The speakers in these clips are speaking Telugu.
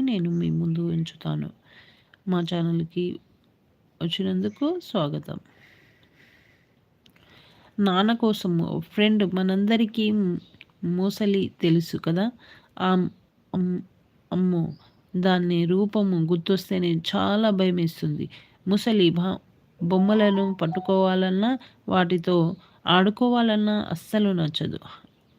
నేను మీ ముందు ఉంచుతాను. మా ఛానల్కి వచ్చినందుకు స్వాగతం. నాన్న కోసం ఫ్రెండ్ మనందరికీ మూసలి తెలుసు కదా? ఆ అమ్మో! దాన్ని రూపము గుర్తొస్తేనే చాలా భయమేస్తుంది. ముసలి బొమ్మలను పట్టుకోవాలన్నా వాటితో ఆడుకోవాలన్నా అస్సలు నచ్చదు.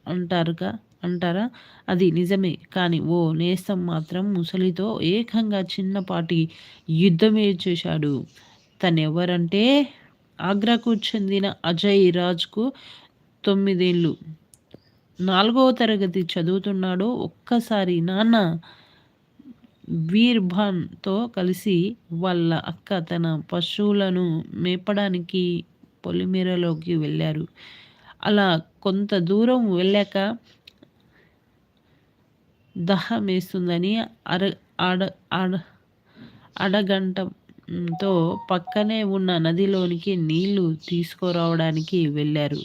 అంటారుగా? అంటారా? అది నిజమే. కానీ ఓ నేస్తం మాత్రం ముసలితో ఏకంగా చిన్నపాటి యుద్ధమే చేశాడు తనెవరంటే ఆగ్రాకు చెందిన అజయ్ రాజ్కు తొమ్మిదేళ్ళు. నాలుగవ తరగతి చదువుతున్నాడు ఒక్కసారి నాన్న వీర్భాన్తో కలిసి వాళ్ళ అక్క తన పశువులను మేపడానికి పొలిమేరలోకి వెళ్ళారు. అలా కొంత దూరం వెళ్ళాక దహమేస్తుందని అర అడ అడ అడగంటంతో పక్కనే ఉన్న నదిలోనికి నీళ్ళు తీసుకురావడానికి వెళ్ళారు.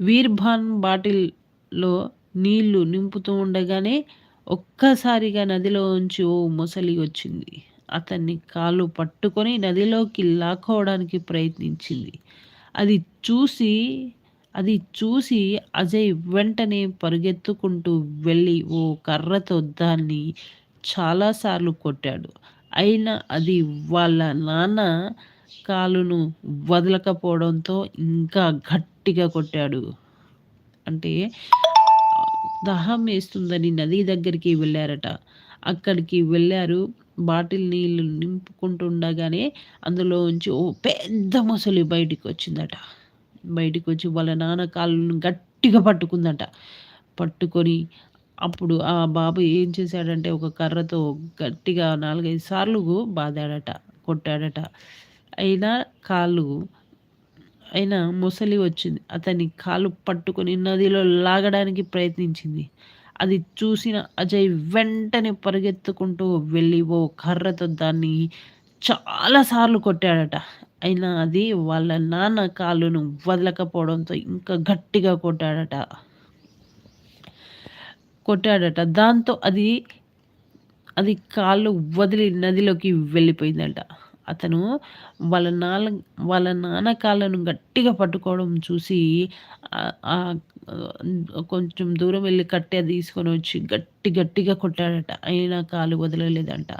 వీర్భాన్ బాటిల్లో నీళ్ళు నింపుతూ ఉండగానే ఒక్కసారిగా నదిలోంచి ఓ ముసలి వచ్చింది. అతన్ని కాళ్ళు పట్టుకొని నదిలోకి లాక్కోవడానికి ప్రయత్నించింది. అది చూసి అది చూసి అజయ్ వెంటనే పరిగెత్తుకుంటూ వెళ్ళి ఓ కర్రతో దాన్ని చాలాసార్లు కొట్టాడు. అయినా అది వాళ్ళ నాన్న కాలును వదలకపోవడంతో ఇంకా గట్టిగా కొట్టాడు. అంటే దాహం వేస్తుందని నది దగ్గరికి వెళ్ళారట. అక్కడికి వెళ్ళారు. బాటిల్ నీళ్ళు నింపుకుంటుండగానే అందులోంచి ఓ పెద్ద మొసలి బయటికి వచ్చిందట బయటికి వచ్చి వాళ్ళ నాన్న కాళ్ళను గట్టిగా పట్టుకుందట. పట్టుకొని అప్పుడు ఆ బాబు ఏం చేశాడంటే ఒక కర్రతో గట్టిగా నాలుగైదు సార్లు బాదాడట కొట్టాడట. అయినా కాళ్ళు అయినా ముసలి వచ్చింది. అతని కాలు పట్టుకొని నదిలో లాగడానికి ప్రయత్నించింది. అది చూసిన అజయ్ వెంటనే పరిగెత్తుకుంటూ వెళ్ళి ఓ కర్రతో దాన్ని చాలాసార్లు కొట్టాడట. అయినా అది వాళ్ళ నాన్న కాళ్ళను వదలకపోవడంతో ఇంకా గట్టిగా కొట్టాడట. కొట్టాడట. దాంతో అది అది కాళ్ళు వదిలి నదిలోకి వెళ్ళిపోయిందట. అతను వాళ్ళ నాన్న వాళ్ళ నాన్న కాళ్ళను గట్టిగా పట్టుకోవడం చూసి కొంచెం దూరం వెళ్ళి కట్టె తీసుకొని వచ్చి గట్టి గట్టిగా కొట్టాడట. అయినా కాలు వదలలేదంట.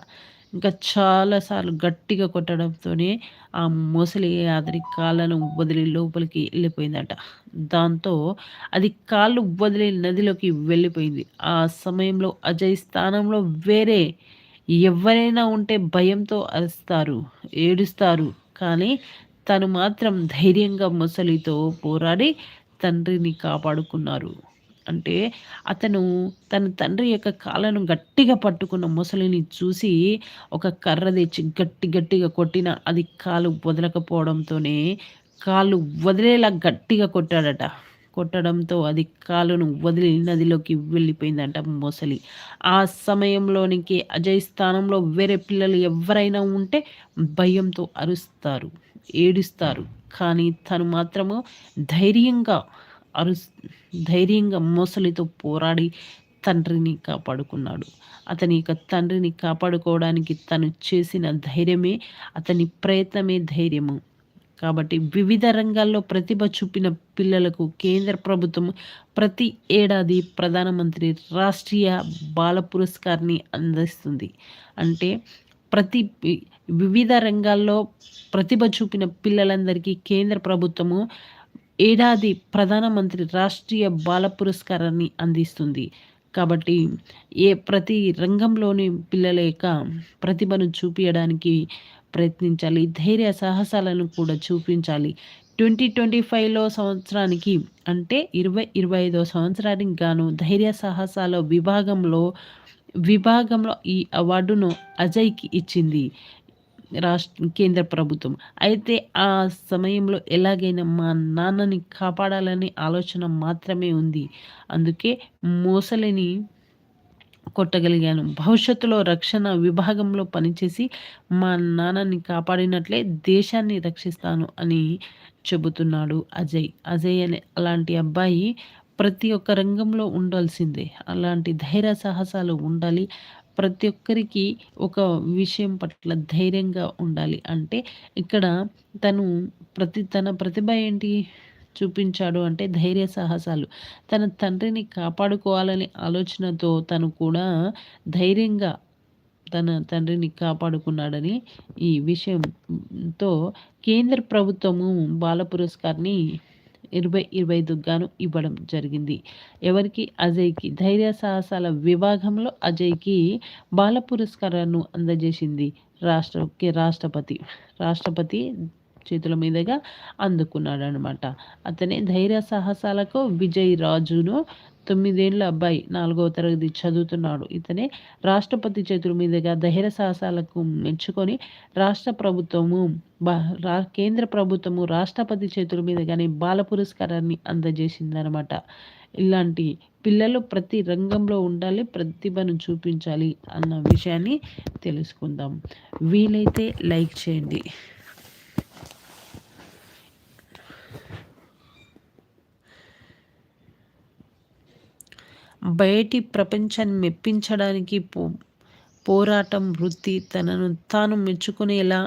ఇంకా చాలాసార్లు గట్టిగా కొట్టడంతోనే ఆ మొసలి అతని కాళ్ళను వదిలి లోపలికి వెళ్ళిపోయిందట. దాంతో అది కాళ్ళు వదిలి నదిలోకి వెళ్ళిపోయింది. ఆ సమయంలో అజయ్ స్థానంలో వేరే ఎవరైనా ఉంటే భయంతో అరుస్తారు ఏడుస్తారు. కానీ తను మాత్రం ధైర్యంగా మొసలితో పోరాడి తండ్రిని కాపాడుకున్నారు. అంటే అతను తన తండ్రి యొక్క కాళ్ళను గట్టిగా పట్టుకున్న ముసలిని చూసి ఒక కర్ర తెచ్చి గట్టి గట్టిగా కొట్టిన. అది కాలు వదలకపోవడంతోనే కాళ్ళు వదిలేలా గట్టిగా కొట్టాడట. కొట్టడంతో అది కాలును వదిలి నదిలోకి వెళ్ళిపోయిందంట మొసలి. ఆ సమయంలోనికి అజయ్ స్థానంలో వేరే పిల్లలు ఎవరైనా ఉంటే భయంతో అరుస్తారు ఏడుస్తారు. కానీ తను మాత్రము ధైర్యంగా అరు ధైర్యంగా మోసలితో పోరాడి తండ్రిని కాపాడుకున్నాడు. అతని యొక్క తండ్రిని కాపాడుకోవడానికి తను చేసిన ధైర్యమే అతని ప్రయత్నమే ధైర్యము. కాబట్టి వివిధ రంగాల్లో ప్రతిభ చూపిన పిల్లలకు కేంద్ర ప్రభుత్వం ప్రతి ఏడాది ప్రధానమంత్రి రాష్ట్రీయ బాల పురస్కార్ని అందిస్తుంది. అంటే ప్రతి వివిధ రంగాల్లో ప్రతిభ చూపిన పిల్లలందరికీ కేంద్ర ప్రభుత్వము ఏడాది ప్రధానమంత్రి రాష్ట్రీయ బాల పురస్కారాన్ని అందిస్తుంది. కాబట్టి ఏ ప్రతి రంగంలోని పిల్లల యొక్క ప్రతిభను చూపించడానికి ప్రయత్నించాలి. ధైర్య సాహసాలను కూడా చూపించాలి. ట్వంటీ ట్వంటీ ఫైవ్లో సంవత్సరానికి అంటే ఇరవై ఇరవై ఐదో సంవత్సరానికి గాను ధైర్య సాహసాల విభాగంలో విభాగంలో ఈ అవార్డును అజయ్కి ఇచ్చింది. రాష్ట్ర కేంద్ర ప్రభుత్వం. అయితే ఆ సమయంలో ఎలాగైనా మా నాన్నని కాపాడాలనే ఆలోచన మాత్రమే ఉంది. అందుకే మోసలిని కొట్టగలిగాను. భవిష్యత్తులో రక్షణ విభాగంలో పనిచేసి మా నాన్నని కాపాడినట్లే దేశాన్ని రక్షిస్తాను అని చెబుతున్నాడు అజయ్. అజయ్ అనే అలాంటి అబ్బాయి ప్రతి ఒక్క రంగంలో ఉండాల్సిందే. అలాంటి ధైర్య సాహసాలు ఉండాలి. ప్రతి ఒక్కరికి ఒక విషయం పట్ల ధైర్యంగా ఉండాలి. అంటే ఇక్కడ తను ప్రతి తన ప్రతిభ ఏంటి చూపించాడు అంటే ధైర్య సాహసాలు. తన తండ్రిని కాపాడుకోవాలనే ఆలోచనతో తను కూడా ధైర్యంగా తన తండ్రిని కాపాడుకున్నాడని ఈ విషయంతో కేంద్ర ప్రభుత్వము బాల పురస్కార్ని ఇరవై ఇరవై దుగ్గాను గాను ఇవ్వడం జరిగింది. ఎవరికి? అజయ్కి. ధైర్య సాహసాల విభాగంలో అజయ్కి బాల పురస్కారాన్ని అందజేసింది రాష్ట్ర రాష్ట్రపతి. రాష్ట్రపతి చేతుల మీదుగా అందుకున్నాడు అనమాట అతనే ధైర్య సాహసాలకు విజయ్ రాజును తొమ్మిదేళ్ళ అబ్బాయి నాలుగవ తరగతి చదువుతున్నాడు. ఇతనే రాష్ట్రపతి చేతుల మీదుగా ధైర్య సాహసాలకు మెచ్చుకొని రాష్ట్ర ప్రభుత్వము కేంద్ర ప్రభుత్వము రాష్ట్రపతి చేతుల మీదుగానే బాల పురస్కారాన్ని అందజేసిందనమాట. ఇలాంటి పిల్లలు ప్రతి రంగంలో ఉండాలి ప్రతిభను చూపించాలి అన్న విషయాన్ని తెలుసుకుందాం. వీలైతే లైక్ చేయండి. బయటి ప్రపంచాన్ని మెప్పించడానికి పో పోరాటం వృత్తి తనను తాను మెచ్చుకునేలా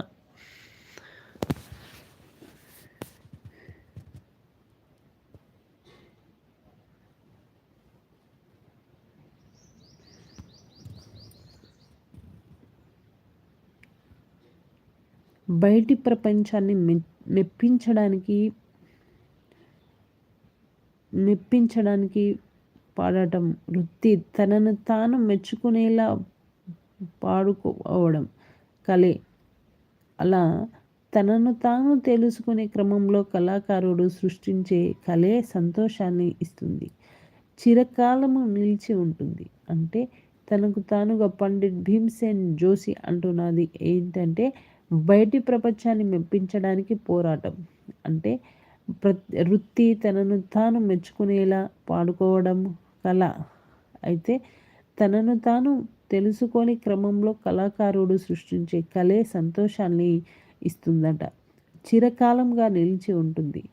బయటి ప్రపంచాన్ని మెప్పించడానికి మెప్పించడానికి పాడటం వృత్తి తనను తాను మెచ్చుకునేలా పాడుకోవడం కళే. అలా తనను తాను తెలుసుకునే క్రమంలో కళాకారుడు సృష్టించే కళే సంతోషాన్ని ఇస్తుంది. చిరకాలము నిలిచి ఉంటుంది. అంటే తనకు తానుగా పండిట్ భీమ్సేన్ జోషి అంటున్నది ఏంటంటే బయటి ప్రపంచాన్ని మెప్పించడానికి పోరాటం. అంటే ప్ర వృత్తి తనను తాను మెచ్చుకునేలా పాడుకోవడం కళ. అయితే తనను తాను తెలుసుకొని క్రమంలో కళాకారుడు సృష్టించే కళే సంతోషాన్ని ఇస్తుందట. చిరకాలంగా నిలిచి ఉంటుంది.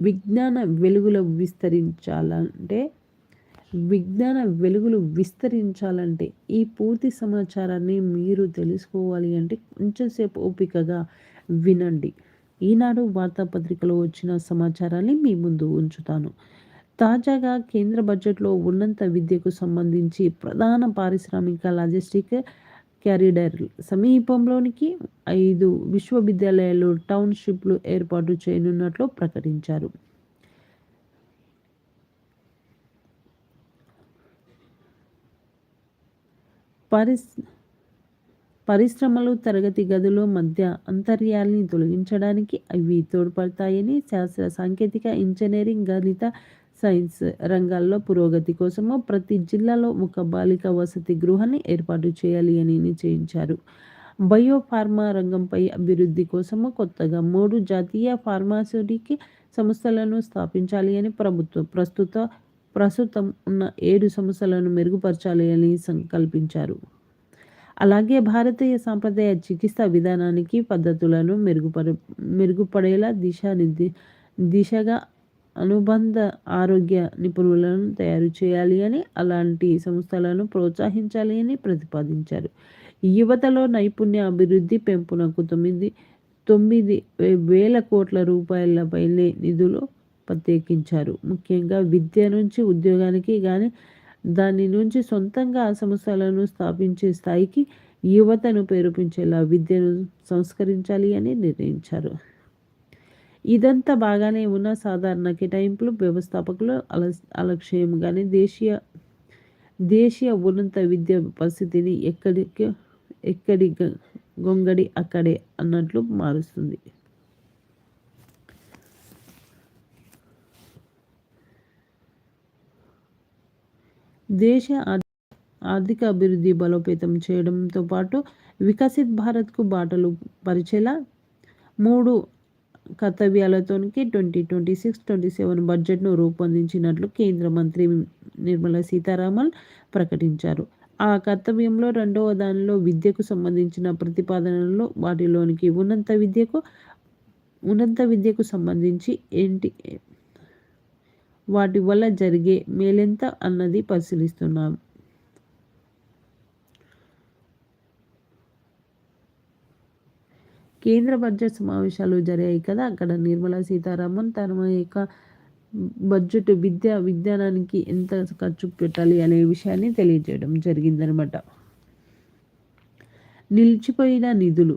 విజ్ఞాన వెలుగులో విస్తరించాలంటే విజ్ఞాన వెలుగులు విస్తరించాలంటే ఈ పూర్తి సమాచారాన్ని మీరు తెలుసుకోవాలి అంటే కొంచెంసేపు ఓపికగా వినండి. ఈనాడు వార్తాపత్రికలో వచ్చిన సమాచారాన్ని మీ ముందు ఉంచుతాను. తాజాగా కేంద్ర బడ్జెట్లో ఉన్నత విద్యకు సంబంధించి ప్రధాన పారిశ్రామిక లాజిస్టిక్ క్యారిడర్ సమీపంలోనికి ఐదు విశ్వవిద్యాలయాలు టౌన్షిప్లు ఏర్పాటు చేయనున్నట్లు ప్రకటించారు. పరిస్ పరిశ్రమలు తరగతి గదులు మధ్య అంతర్యాల్ని తొలగించడానికి అవి తోడ్పడతాయని శాస్త్ర సాంకేతిక ఇంజనీరింగ్ గణిత సైన్స్ రంగాల్లో పురోగతి కోసము ప్రతి జిల్లాలో ఒక బాలిక వసతి గృహాన్ని ఏర్పాటు చేయాలి అని నిశ్చయించారు. బయో ఫార్మా రంగంపై అభివృద్ధి కోసము కొత్తగా మూడు జాతీయ ఫార్మాసిటీకి సంస్థలను స్థాపించాలి అని ప్రభుత్వం ప్రస్తుత ప్రస్తుతం ఉన్న ఏడు సంస్థలను మెరుగుపరచాలి అని సంకల్పించారు. అలాగే భారతీయ సాంప్రదాయ చికిత్స విధానానికి పద్ధతులను మెరుగుపరు మెరుగుపడేలా దిశ దిశగా అనుబంధ ఆరోగ్య నిపుణులను తయారు చేయాలి అని అలాంటి సంస్థలను ప్రోత్సహించాలి అని ప్రతిపాదించారు. యువతలో నైపుణ్య అభివృద్ధి పెంపునకు తొమ్మిది తొమ్మిది వేల కోట్ల రూపాయల పైనే నిధులు ప్రత్యేకించారు. ముఖ్యంగా విద్య నుంచి ఉద్యోగానికి కానీ దాని నుంచి సొంతంగా సంస్థలను స్థాపించే స్థాయికి యువతను పేరుపించేలా విద్యను సంస్కరించాలి అని నిర్ణయించారు. ఇదంతా బాగానే ఉన్న సాధారణ కేటాయింపులు వ్యవస్థాపకులు అల అలక్ష్యంగానే దేశీయ దేశీయ ఉన్నత విద్య పరిస్థితిని ఎక్కడికి ఎక్కడి గొంగడి అక్కడే అన్నట్లు మారుస్తుంది. దేశ ఆర్థిక అభివృద్ధి బలోపేతం చేయడంతో పాటు వికసిత్ భారత్కు బాటలు పరిచేలా మూడు కర్తవ్యాలతోనికి twenty twenty six twenty seven బడ్జెట్ను రూపొందించినట్లు కేంద్ర మంత్రి నిర్మలా సీతారామన్ ప్రకటించారు. ఆ కర్తవ్యంలో రెండవ దానిలో విద్యకు సంబంధించిన ప్రతిపాదనలు వాటిలోనికి ఉన్నత విద్యకు ఉన్నత విద్యకు సంబంధించి ఏంటి వాటి వల్ల జరిగే మేలెంత అన్నది పరిశీలిస్తున్నాం. కేంద్ర బడ్జెట్ సమావేశాలు జరిగాయి కదా అక్కడ నిర్మలా సీతారామన్ తన యొక్క బడ్జెట్ విద్య విజ్ఞానానికి ఎంత ఖర్చు పెట్టాలి అనే విషయాన్ని తెలియజేయడం జరిగిందనమాట నిలిచిపోయిన నిధులు